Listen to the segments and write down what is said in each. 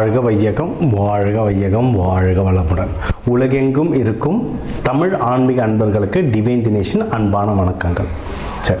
வாழ்க வையகம் வாழ்க வையகம் வாழ்க வளமுடன். உலகெங்கும் இருக்கும் தமிழ் ஆன்மீக அன்பர்களுக்கு டிவைன் தினேஷன் அன்பான வணக்கங்கள். சரி.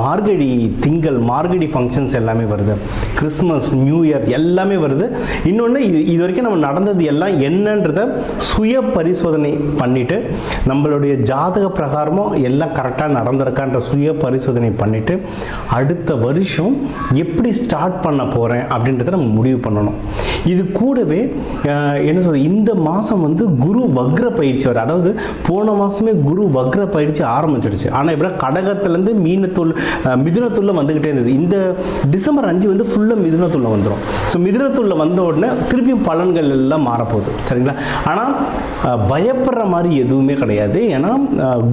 மார்கழி திங்கள் மார்கழி ஃபங்க்ஷன்ஸ் எல்லாமே வருது. கிறிஸ்மஸ் நியூ இயர் எல்லாமே வருது. இன்னொன்று இது இது வரைக்கும் நம்ம நடந்தது எல்லாம் என்னன்றத சுய பரிசோதனை பண்ணிவிட்டு நம்மளுடைய ஜாதக பிரகாரமும் எல்லாம் கரெக்டாக நடந்திருக்கான்ற சுய பரிசோதனை பண்ணிவிட்டு அடுத்த வருஷம் எப்படி ஸ்டார்ட் பண்ண போகிறேன் அப்படின்றத நம்ம முடிவு பண்ணணும். இது கூடவே என்ன சொல்கிறது இந்த மாதம் வந்து குரு வக்ர பயிற்சி வர அதாவது போன மாதமே குரு வக்ர பயிற்சி ஆரம்பிச்சிடுச்சு ஆனால் இப்போ கடகத்துலேருந்து மீனத்துள் மிதுனத்துள்ள வந்துக்கிட்டே இருந்தது. இந்த டிசம்பர் அஞ்சு வந்து ஃபுல்லாக மிதுனத்துள்ள வந்துடும் ஸோ மிதுனத்துள்ள வந்த உடனே திருப்பியும் பலன்கள் எல்லாம் மாறப்போகுது. சரிங்களா? ஆனால் பயப்படுற மாதிரி எதுவுமே கிடையாது. ஏன்னா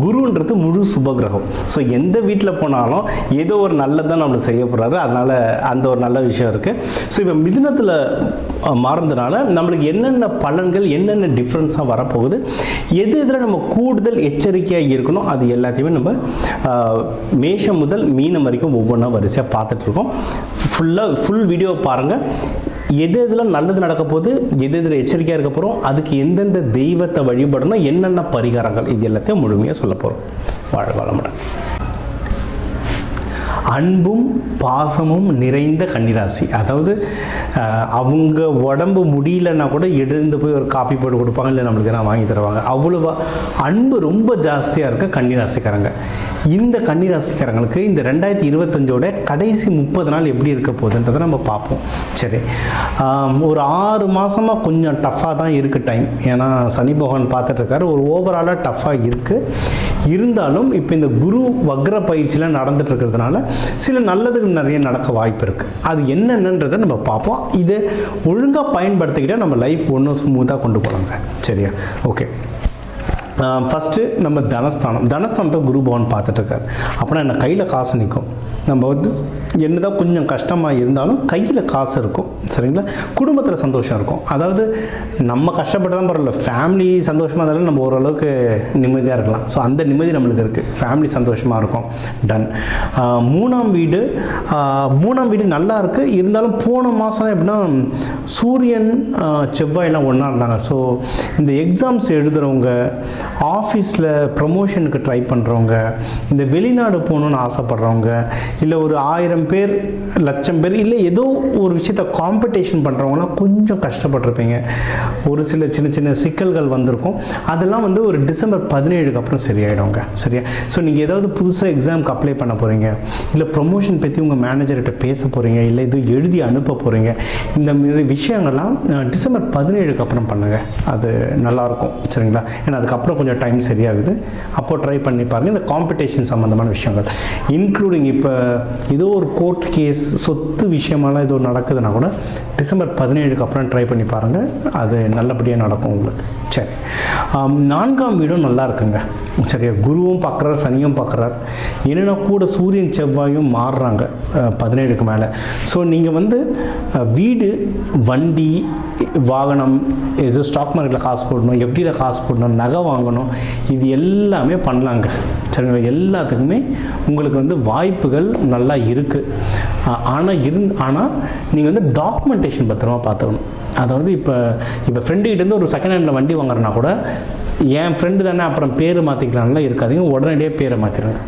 குருன்றது முழு சுபகிரகம். ஸோ எந்த வீட்டில் போனாலும் ஏதோ ஒரு நல்லதான் நம்மளுக்கு செய்ய போகிறாரு அதனால் அந்த ஒரு நல்ல விஷயம் இருக்குது ஸோ இப்போ மிதுனத்தில் மாறுறதுனால நம்மளுக்கு என்னென்ன பலன்கள் என்னென்ன டிஃப்ரென்ஸாக வரப்போகுது எது இதில் நம்ம கூடுதல் எச்சரிக்கையாக இருக்கணும் அது எல்லாத்தையுமே நம்ம மேஷம் முதல் மீனம் வரைக்கும் ஒவ்வொன்றா வரிசையாக பார்த்துட்ருக்கோம். ஃபுல்லாக ஃபுல் வீடியோ பாருங்கள் எது எதில் நல்லது நடக்க போகுது எது எதில் எச்சரிக்கையாக இருக்க போகிறோம் அதுக்கு எந்தெந்த தெய்வத்தை வழிபடணும் என்னென்ன பரிகாரங்கள் இது எல்லாத்தையும் முழுமையாக சொல்ல போகிறோம் வாழ வளமுடன் அன்பும் பாசமும் நிறைந்த கன்னிராசி. அதாவது அஹ், அவங்க உடம்பு முடியலன்னா கூட எழுந்து போய் ஒரு காப்பி போட்டு கொடுப்பாங்க இல்லை நம்மளுக்கு நான் வாங்கி தருவாங்க. அவ்வளோவா அன்பு ரொம்ப ஜாஸ்தியாக இருக்க கன்னிராசிக்காரங்க. இந்த கன்னிராசிக்காரங்களுக்கு இந்த ரெண்டாயிரத்தி இருபத்தஞ்சோட கடைசி முப்பது நாள் எப்படி இருக்க போகுதுன்றதை நம்ம பார்ப்போம். சரி. ஒரு ஆறு மாதமாக கொஞ்சம் டஃப்பாக தான் இருக்குது டைம் ஏன்னா சனி பகவான் பார்த்துட்டு இருக்காரு. ஒரு ஓவராலாக டஃப்பாக இருக்குது இருந்தாலும் இப்போ இந்த குரு வக்ர பயிற்சிலாம் நடந்துட்டு இருக்கிறதுனால சில நல்லதுக்கு நிறைய நடக்க வாய்ப்பு இருக்குது அது என்னென்னன்றதை நம்ம பார்ப்போம். இதை ஒழுங்காக பயன்படுத்திக்கிட்டால் நம்ம லைஃப் ஒன்றும் ஸ்மூத்தாக கொண்டு போகலாங்க சரியா? ஓகே ஃபஸ்ட்டு நம்ம தனஸ்தானம். தனஸ்தானத்தை குரு பவன் பார்த்துட்ருக்காரு. அப்படின்னா என்ன கையில் காசு நிற்கும் நம்ம வந்து என்னதான் கொஞ்சம் கஷ்டமாக இருந்தாலும் கையில் காசு இருக்கும். சரிங்களா? குடும்பத்தில் சந்தோஷம் இருக்கும். அதாவது நம்ம கஷ்டப்பட்டு தான் பரவாயில்ல. ஃபேமிலி சந்தோஷமாக இருந்தாலும் நம்ம ஓரளவுக்கு நிம்மதியாக இருக்கலாம். ஸோ அந்த நிம்மதி நம்மளுக்கு இருக்குது ஃபேமிலி சந்தோஷமாக இருக்கும். டன் மூணாம் வீடு மூணாம் வீடு நல்லா இருக்குது இருந்தாலும் போன மாதம் எப்படின்னா சூரியன் செவ்வாயெல்லாம் ஒன்றா இருந்தாங்க. ஸோ இந்த எக்ஸாம்ஸ் எழுதுகிறவங்க ஆஃபீஸில் ப்ரமோஷனுக்கு ட்ரை பண்ணுறவங்க இந்த வெளிநாடு போகணுன்னு ஆசைப்பட்றவங்க இல்லை ஒரு ஆயிரம் பேர் லட்சம் பேர் இல்லை ஏதோ ஒரு விஷயத்த காம்படிஷன் பண்ணுறவங்களாம் கொஞ்சம் கஷ்டப்பட்டிருப்பீங்க. ஒரு சில சின்ன சின்ன சிக்கல்கள் வந்திருக்கும். அதெல்லாம் வந்து ஒரு டிசம்பர் பதினேழுக்கு அப்புறம் சரியாயிடுங்க சரியா? ஸோ நீங்கள் ஏதாவது புதுசாக எக்ஸாமுக்கு அப்ளை பண்ண போகிறீங்க இல்லை ப்ரொமோஷன் பற்றி உங்கள் மேனேஜர்கிட்ட பேச போகிறீங்க இல்லை இது எழுதி அனுப்ப போகிறீங்க இந்த மாதிரி விஷயங்கள்லாம் டிசம்பர் பதினேழுக்கு அப்புறம் பண்ணுங்கள் அது நல்லாயிருக்கும். சரிங்களா? ஏன்னா அதுக்கப்புறம் கொஞ்சம் டைம் சரியாகுது. அப்போது ட்ரை பண்ணி பாருங்கள் இந்த காம்படிஷன் சம்மந்தமான விஷயங்கள். இன்க்ளூடிங் இப்போ ஏதோ ஒரு கோர்ட் கேஸ் சொத்து விஷயமெல்லாம் ஏதோ நடக்குதுன்னா கூட டிசம்பர் பதினேழுக்கு அப்புறம் ட்ரை பண்ணி பாருங்கள் அது நல்லபடியாக நடக்கும் உங்களுக்கு. சரி. நான்காம் வீடும் நல்லா இருக்குங்க. சரியா? குருவும் பார்க்குறாரு சனியும் பார்க்குறார் என்னென்னா கூட சூரியன் செவ்வாயும் மாறுறாங்க பதினேழுக்கு மேலே. ஸோ நீங்கள் வந்து வீடு வண்டி வாகனம் எது ஸ்டாக் மார்க்கெட்டில் காசு போடணும் எப்படியில் காசு போடணும் நகை வாங்கணும் இது எல்லாமே பண்ணலாங்க. சரிங்களா? எல்லாத்துக்குமே உங்களுக்கு வந்து வாய்ப்புகள் நல்லா இருக்குது ஆனால் இருந் ஆனால் நீங்கள் வந்து டாக்குமெண்டேஷன் பத்திரமா பார்த்துக்கணும். அதாவது இப்போ இப்போ ஃப்ரெண்டுகிட்டேருந்து ஒரு செகண்ட் ஹேண்டில் வண்டி வாங்குறேன்னா கூட என் ஃப்ரெண்டு தானே அப்புறம் பேர் மாற்றிக்கலாம்லாம் இருக்காதீங்க உடனடியாக பேரை மாற்றிடுங்க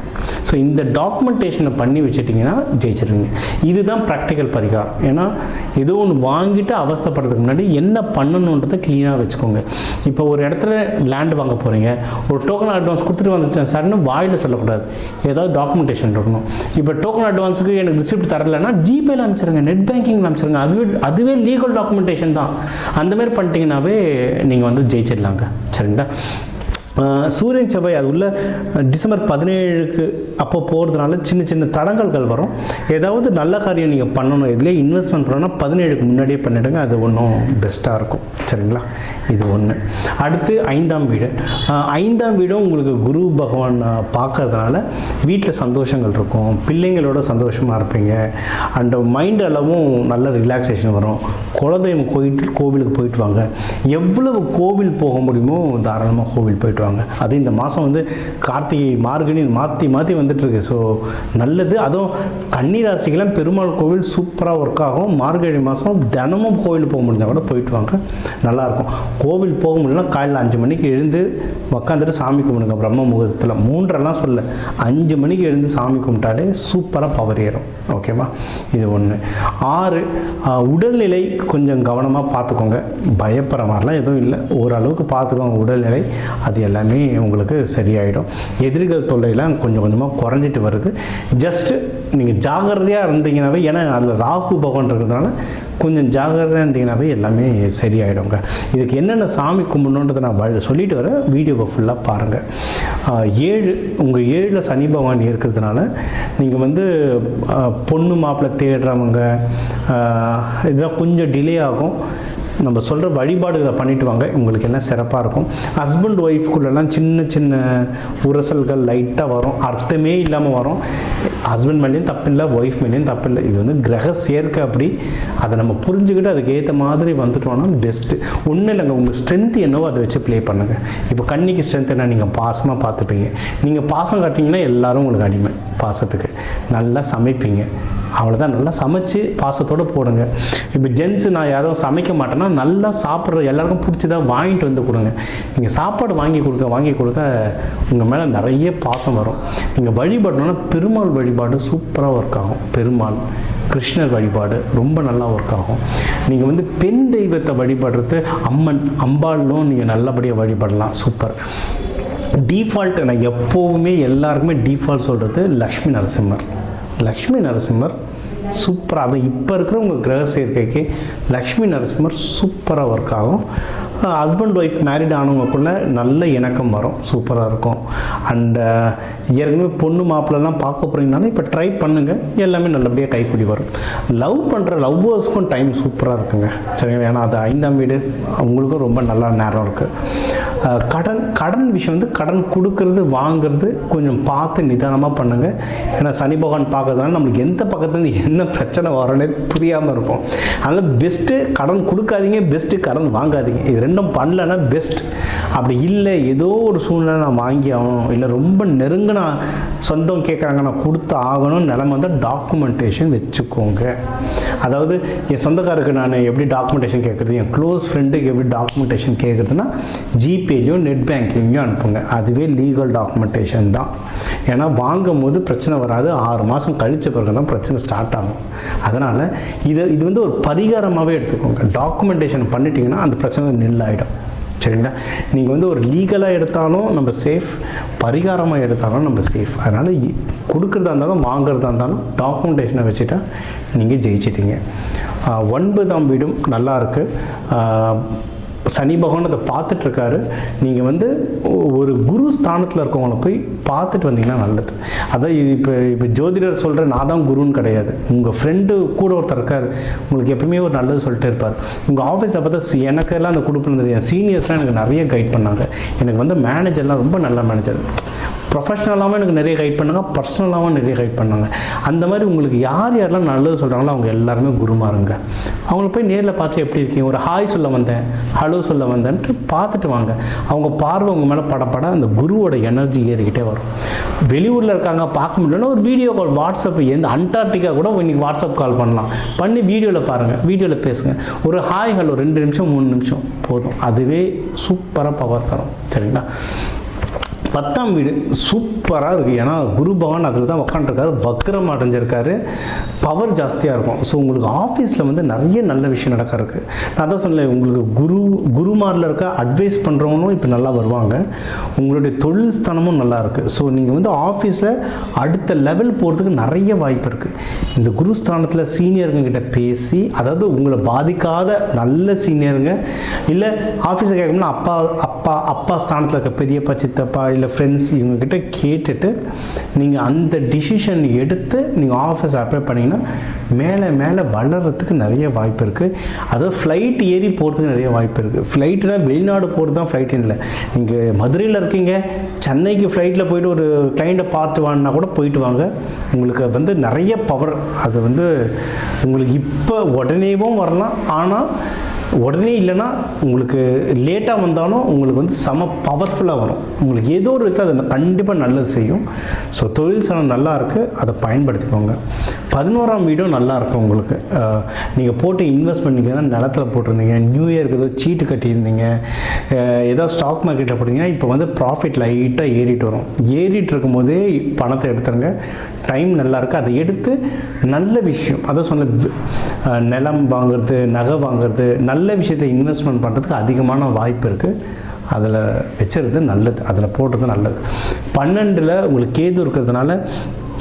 ஸோ இந்த டாக்குமெண்டேஷனை பண்ணி வச்சுட்டிங்கன்னா ஜெயிச்சிருங்க இதுதான் ப்ராக்டிக்கல் பரிகாரம். ஏன்னா ஏதோ ஒன்று வாங்கிட்டு அவஸ்தப்படுறதுக்கு முன்னாடி என்ன பண்ணணுன்றதை க்ளீனாக வச்சுக்கோங்க. இப்போ ஒரு இடத்துல லேண்ட் வாங்க போகிறீங்க ஒரு டோக்கன் அட்வான்ஸ் கொடுத்துட்டு வந்துட்டேன் சார்னு வாயில் சொல்லக்கூடாது. ஏதாவது டாக்குமெண்டேஷன் இருக்கணும். இப்போ டோக்கன் அட்வான்ஸுக்கு எனக்கு ரிசிப்ட் தரலைன்னா ஜிபேல அனுப்பிச்சிருங்க நெட் பேங்கிங்கில் அனுப்பிச்சிருங்க. அதுவே அதுவே லீகல் டாக்குமெண்டேஷன் தான். அந்தமாரி பண்ணிட்டீங்கன்னாவே நீங்கள் வந்து ஜெயிச்சிடலாங்க. சரிங்களா? சூரியன் செவ்வாய் அது உள்ள டிசம்பர் பதினேழுக்கு அப்போ போகிறதுனால சின்ன சின்ன தடங்கல்கள் வரும். ஏதாவது நல்ல காரியம் நீங்கள் பண்ணணும் இதிலே இன்வெஸ்ட்மெண்ட் பண்ணணும்னா பதினேழுக்கு முன்னாடியே பண்ணிடுங்க அது ஒன்றும் பெஸ்ட்டாக இருக்கும். சரிங்களா? இது ஒன்று அடுத்து ஐந்தாம் வீடு. ஐந்தாம் வீடும் உங்களுக்கு குரு பகவான் பார்க்கறதுனால வீட்டில் சந்தோஷங்கள் இருக்கும். பிள்ளைங்களோட சந்தோஷமாக இருப்பீங்க. அண்ட் மைண்ட் அளவும் நல்ல ரிலாக்ஸேஷன் வரும். குலதெய்வம் கோயிட்டு கோவிலுக்கு போயிட்டு வாங்க. எவ்வளவு கோவில் போக முடியுமோ தாராளமாக கோவில் போயிட்டு வாங்க அது இந்த மாதம் வந்து கார்த்திகை மார்கழி மாற்றி மாற்றி வந்துட்டுருக்கு. ஸோ நல்லது. அதுவும் கன்னிராசிக்கெல்லாம் பெருமாள் கோவில் சூப்பராக ஒர்க் ஆகும். மார்கழி மாதம் தினமும் கோவில் போக முடிஞ்சால் கூட போயிட்டு வாங்க. நல்லாயிருக்கும் கோவில் போக முடியலன்னா காலையில் அஞ்சு மணிக்கு எழுந்து உக்காந்துட்டு சாமி கும்பிடுங்க. பிரம்ம முகூர்த்தத்தில். மூன்றெல்லாம் சொல்ல அஞ்சு மணிக்கு எழுந்து சாமி கும்பிட்டாலே சூப்பராக பவர் ஏறும். ஓகேவா இது ஒன்று ஆறு உடல்நிலை கொஞ்சம் கவனமாக பார்த்துக்கோங்க. பயப்படுற மாதிரிலாம் எதுவும் இல்லை. ஓரளவுக்கு பார்த்துக்கோங்க உடல்நிலை. அது எல்லாமே உங்களுக்கு சரியாயிடும். எதிரிகள் தொல்லையெல்லாம் கொஞ்சம் கொஞ்சமாக குறைஞ்சிட்டு வருது. ஜஸ்ட்டு நீங்கள் ஜாகிரதையாக இருந்தீங்கன்னாவே ஏன்னா அதில் ராகு பகவான் இருக்கிறதுனால கொஞ்சம் ஜாகிரதையாக இருந்தீங்கன்னாவே எல்லாமே சரியாயிடுங்க இதுக்கு என்னென்ன சாமி கும்பிடணுன்றதை நான் வழி சொல்லிட்டு வரேன். வீடியோவை ஃபுல்லாக பாருங்கள் ஏழு உங்கள் ஏழில் சனி பகவான் இருக்கிறதுனால நீங்கள் வந்து பொண்ணு மாப்பிள்ளை தேடுறவங்க இதெல்லாம் கொஞ்சம் டிலே ஆகும். நம்ம சொல்கிற வழிபாடுகளை பண்ணிட்டு வாங்க. உங்களுக்கு எல்லாம் சிறப்பாக இருக்கும். ஹஸ்பண்ட் ஒய்ஃப்குள்ளெல்லாம் சின்ன சின்ன உரசல்கள் லைட்டாக வரும். அர்த்தமே இல்லாமல் வரும். ஹஸ்பண்ட் மேலேயும் தப்பில்லை ஒய்ஃப் மேலேயும் தப்பில்லை. இது வந்து கிரக சேர்க்கை அப்படி. அதை நம்ம புரிஞ்சுக்கிட்டு அதுக்கு ஏற்ற மாதிரி வந்துட்டோம்னா பெஸ்ட்டு ஒன்றும் இல்லைங்க உங்கள் ஸ்ட்ரென்த் என்னவோ அதை வச்சு ப்ளே பண்ணுங்கள் இப்போ கண்ணிக்கு ஸ்ட்ரென்த் என்ன? நீங்கள் பாசமாக பார்த்துப்பீங்க. நீங்கள் பாசம் காட்டிங்கன்னா எல்லாரும் உங்களுக்கு அடிமை. பாசத்துக்கு நல்லா சமைப்பீங்க. அவ்வளோதான் நல்லா சமைச்சு பாசத்தோடு போடுங்க. இப்போ ஜென்ஸு நான் யாரும் சமைக்க மாட்டேன்னா நல்லா சாப்பிட்ற எல்லாருக்கும் பிடிச்சதாக வாங்கிட்டு வந்து கொடுங்க. நீங்கள் சாப்பாடு வாங்கி கொடுக்க வாங்கி கொடுக்க உங்கள் மேலே நிறைய பாசம் வரும். நீங்கள் வழிபாடுனா பெருமாள் வழிபாடு சூப்பராக ஒர்க் ஆகும். பெருமாள் கிருஷ்ணர் வழிபாடு ரொம்ப நல்லா ஒர்க் ஆகும். நீங்கள் வந்து பெண் தெய்வத்தை வழிபடுறது அம்மன் அம்பாளும் நீங்கள் நல்லபடியாக வழிபடலாம். சூப்பர். டிஃபால்ட் நான் எப்போவுமே எல்லாருக்குமே டீஃபால்ட் சொல்கிறது லக்ஷ்மி நரசிம்மர். லக்ஷ்மி நரசிம்மர் சூப்பராக அது இப்போ இருக்கிற உங்கள் கிரக சேர்க்கைக்கு லக்ஷ்மி நரசிம்மர் சூப்பராக ஒர்க் ஆகும். ஹஸ்பண்ட் ஒய்ஃப் மேரிட் ஆனவங்களுக்குள்ள நல்ல இணக்கம் வரும். சூப்பராக இருக்கும். அண்ட் ஏற்கனவே பொண்ணு மாப்பிள்ளலாம் பார்க்க போகிறீங்கனாலும் இப்போ ட்ரை பண்ணுங்கள் எல்லாமே நல்லபடியாக கைப்பிடி வரும். லவ் பண்ணுற லவ்வர்ஸ்க்கும் டைம் சூப்பராக இருக்குங்க. சரிங்களா? ஏன்னா அது ஐந்தாம் வீடு. அவங்களுக்கும் ரொம்ப நல்ல நேரம் இருக்குது கடன் கடன் விஷயம் வந்து கடன் கொடுக்கறது வாங்கிறது கொஞ்சம் பார்த்து நிதானமாக பண்ணுங்கள் ஏன்னா சனி பகவான் பார்க்கறதுனால நம்மளுக்கு எந்த பக்கத்துலேருந்து என்ன பிரச்சனை வரும்னே புரியாமல் இருப்போம். அதனால் பெஸ்ட்டு கடன் கொடுக்காதீங்க பெஸ்ட்டு கடன் வாங்காதீங்க. இது ரெண்டும் பண்ணலன்னா பெஸ்ட் அப்படி இல்லை ஏதோ ஒரு சூழ்நிலை நான் வாங்கி ஆகணும். இல்லை ரொம்ப நெருங்கின சொந்தம் கேட்குறாங்க நான் கொடுத்து ஆகணும் நிலம வந்து டாக்குமெண்டேஷன் வச்சுக்கோங்க. அதாவது என் சொந்தக்காருக்கு நான் எப்படி டாக்குமெண்டேஷன் கேட்குறது? என் க்ளோஸ் ஃப்ரெண்டுக்கு எப்படி டாக்குமெண்டேஷன் கேட்குறதுன்னா ஜிபேலையும் நெட் பேங்கிங்லையும் அனுப்புங்க. அதுவே லீகல் டாக்குமெண்டேஷன் தான். ஏன்னா வாங்கும் போது பிரச்சனை வராது. ஆறு மாதம் கழித்த பிறகு தான் பிரச்சனை ஸ்டார்ட் ஆகும். அதனால் இது இது வந்து ஒரு பரிகாரமாகவே எடுத்துக்கோங்க. டாக்குமெண்டேஷன் பண்ணிட்டீங்கன்னா அந்த பிரச்சனை நில்லாயிடும். சரிங்களா? நீங்கள் வந்து ஒரு லீகலாக எடுத்தாலும் நம்ம சேஃப் பரிகாரமாக எடுத்தாலும் நம்ம சேஃப் அதனால் கொடுக்குறதா இருந்தாலும் வாங்குறதா இருந்தாலும் டாக்குமெண்டேஷனை வச்சுட்டா நீங்கள் ஜெயிச்சிட்டிங்க. ஒன்பதாம் வீடும் நல்லாயிருக்கு சனி பகவான் அதை பார்த்துட்டு இருக்காரு நீங்கள் வந்து ஒரு குரு ஸ்தானத்தில் இருக்கவங்கள போய் பார்த்துட்டு வந்தீங்கன்னா நல்லது. அதான் இப்போ இப்போ ஜோதிடர் சொல்கிற நான் தான் குருன்னு கிடையாது. உங்கள் ஃப்ரெண்டு கூட ஒருத்தர் இருக்கார். உங்களுக்கு எப்பவுமே ஒரு நல்லது சொல்லிட்டே இருப்பார். உங்கள் ஆஃபீஸை பார்த்தா எனக்கெல்லாம் அந்த கொடுப்பில் தெரியும் சீனியர்ஸ்லாம் எனக்கு நிறைய கைட் பண்ணாங்க. எனக்கு வந்து மேனேஜர்லாம் ரொம்ப நல்ல மேனேஜர் ப்ரொஃபஷ்னலாகவும் எனக்கு நிறைய கைட் பண்ணாங்க. பர்சனலாகவும் நிறைய கைட் பண்ணாங்க. அந்த மாதிரி உங்களுக்கு யார் யாரெல்லாம் நல்லது சொல்கிறாங்களோ அவங்க எல்லாருமே குருமாருங்க. அவங்கள போய் நேரில் பார்த்து எப்படி இருக்கீங்க? ஒரு ஹாய் சொல்ல வந்தேன். ஹலோ சொல்ல வந்தேன்ட்டு பார்த்துட்டு வாங்க. அவங்க பார்வை உங்கள் மேலே படப்பட அந்த குருவோட எனர்ஜி ஏறிக்கிட்டே வரும். வெளியூரில் இருக்காங்க பார்க்க முடியலன்னா ஒரு வீடியோ கால் வாட்ஸ்அப் எந்த அண்டார்டிகா கூட இன்றைக்கி வாட்ஸ்அப் கால் பண்ணலாம். பண்ணி வீடியோவில் பாருங்கள் வீடியோவில் பேசுங்க. ஒரு ஹாய் ஹலோ ரெண்டு நிமிஷம் மூணு நிமிஷம் போதும். அதுவே சூப்பராக பவர் தரும். சரிங்களா? பத்தாம் வீடு சூப்பராக இருக்குது ஏன்னா குரு பகவான் அதில் தான் உட்காந்துருக்காரு வக்ரம் அடைஞ்சிருக்காரு. பவர் ஜாஸ்தியாக இருக்கும். ஸோ உங்களுக்கு ஆஃபீஸில் வந்து நிறைய நல்ல விஷயம் நடக்க இருக்கு நான் தான் சொன்னேன் உங்களுக்கு குரு குருமாரில் இருக்க அட்வைஸ் பண்ணுறவங்களும் இப்போ நல்லா வருவாங்க. உங்களுடைய தொழில் ஸ்தானமும் நல்லா இருக்குது ஸோ நீங்கள் வந்து ஆஃபீஸில் அடுத்த லெவல் போகிறதுக்கு நிறைய வாய்ப்பு இருக்குது இந்த குரு ஸ்தானத்தில் சீனியருங்கிட்ட பேசி அதாவது உங்களை பாதிக்காத நல்ல சீனியருங்க இல்லை ஆஃபீஸில் கேட்கணும்னா அப்பா அப்பா அப்பா ஸ்தானத்தில் இருக்க பெரியப்பா சித்தப்பா இல்லை இல்லை ஃப்ரெண்ட்ஸ் இவங்கக்கிட்ட கேட்டுட்டு நீங்கள் அந்த டிசிஷன் எடுத்து நீங்கள் ஆஃபீஸ் அப்ளை பண்ணிங்கன்னா மேலே மேலே வளர்கிறதுக்கு நிறைய வாய்ப்பு இருக்குது அதாவது ஃப்ளைட் ஏறி போகிறதுக்கு நிறைய வாய்ப்பு இருக்குது ஃப்ளைட்டுனால் வெளிநாடு போகிறது தான் ஃப்ளைட் இல்லை. நீங்கள் மதுரையில் இருக்கீங்க சென்னைக்கு ஃப்ளைட்டில் போயிட்டு ஒரு கிளைண்ட்டை பார்த்து வாங்கினா கூட போயிட்டு வாங்க. உங்களுக்கு வந்து நிறைய பவர் அது வந்து உங்களுக்கு இப்போ உடனேவும் வரலாம். ஆனால் உடனே இல்லைன்னா உங்களுக்கு லேட்டாக வந்தாலும் உங்களுக்கு வந்து செம பவர்ஃபுல்லாக வரும். உங்களுக்கு ஏதோ ஒரு விதத்தில் அது கண்டிப்பாக நல்லது செய்யும். ஸோ தொழில் சனம் நல்லா இருக்குது அதை பயன்படுத்திக்கோங்க. பதினோராம் வீடும் நல்லா இருக்கும் உங்களுக்கு. நீங்கள் போட்டு இன்வெஸ்ட் பண்ணிங்கன்னா நிலத்துல போட்டிருந்தீங்க நியூ இயருக்கு ஏதோ சீட்டு கட்டியிருந்தீங்க ஏதோ ஸ்டாக் மார்க்கெட்டில் போட்டிங்கன்னா இப்போ வந்து ப்ராஃபிட் லைட்டாக ஏறிட்டு வரும். ஏறிட்டு இருக்கும்போதே பணத்தை எடுத்துருங்க. டைம் நல்லா இருக்குது அதை எடுத்து நல்ல விஷயம் அதை சொன்ன நிலம் வாங்குறது நகை வாங்குறது நல்ல நல்ல விஷயத்தை இன்வெஸ்ட்மெண்ட் பண்ணுறதுக்கு அதிகமான வாய்ப்பு இருக்குது அதில் வச்சுருது நல்லது. அதில் போடுறது நல்லது. பன்னெண்டில் உங்களுக்கு கேது இருக்கிறதுனால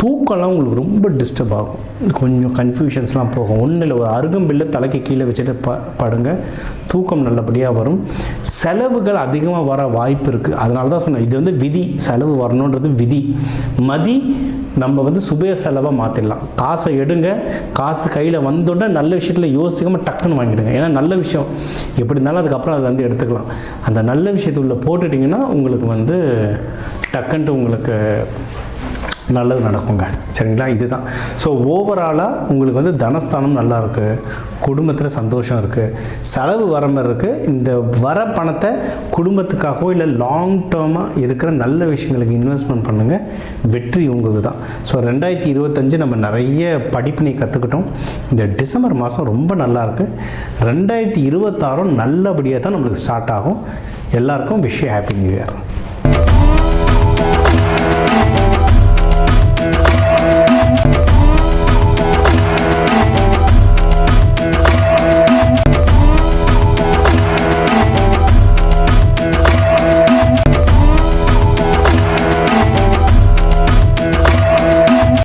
தூக்கம்லாம் உங்களுக்கு ரொம்ப டிஸ்டர்ப் ஆகும். கொஞ்சம் கன்ஃபியூஷன்ஸ்லாம் போகும். ஒன்றும் இல்லை ஒரு அருகம்பில்ல தலைக்கு கீழே வச்சுட்டு ப படுங்க. தூக்கம் நல்லபடியாக வரும். செலவுகள் அதிகமாக வர வாய்ப்பு இருக்குது அதனால தான் சொன்னேன் இது வந்து விதி. செலவு வரணுன்றது விதி. மதி நம்ம வந்து சுபய செலவாக மாற்றிடலாம் காசை எடுங்க. காசு கையில் வந்தோடனே நல்ல விஷயத்தில் யோசிக்காமல் டக்குன்னு வாங்கிடுங்க. ஏன்னா நல்ல விஷயம். எப்படி இருந்தாலும் அதுக்கப்புறம் அதை வந்து எடுத்துக்கலாம். அந்த நல்ல விஷயத்துள்ள போட்டுட்டிங்கன்னா உங்களுக்கு வந்து டக்குன்ட்டு உங்களுக்கு நல்லது நடக்குங்க. சரிங்களா? இதுதான். ஸோ ஓவராலாக உங்களுக்கு வந்து தனஸ்தானம் நல்லா இருக்குது குடும்பத்தில் சந்தோஷம் இருக்குது செலவு வர மாதிரி இருக்குது இந்த வர பணத்தை குடும்பத்துக்காகவோ இல்லை லாங் டேர்மாக இருக்கிற நல்ல விஷயங்களுக்கு இன்வெஸ்ட்மெண்ட் பண்ணுங்கள் வெற்றி உங்களுது தான் ஸோ ரெண்டாயிரத்தி இருபத்தஞ்சு நம்ம நிறைய படிப்பினை கற்றுக்கிட்டோம் இந்த டிசம்பர் மாதம் ரொம்ப நல்லா ரெண்டாயிரத்தி இருபத்தாறும் நல்லபடியாக தான் நம்மளுக்கு ஸ்டார்ட் ஆகும். எல்லாருக்கும் விஷயம் ஹாப்பி நியூ இயர்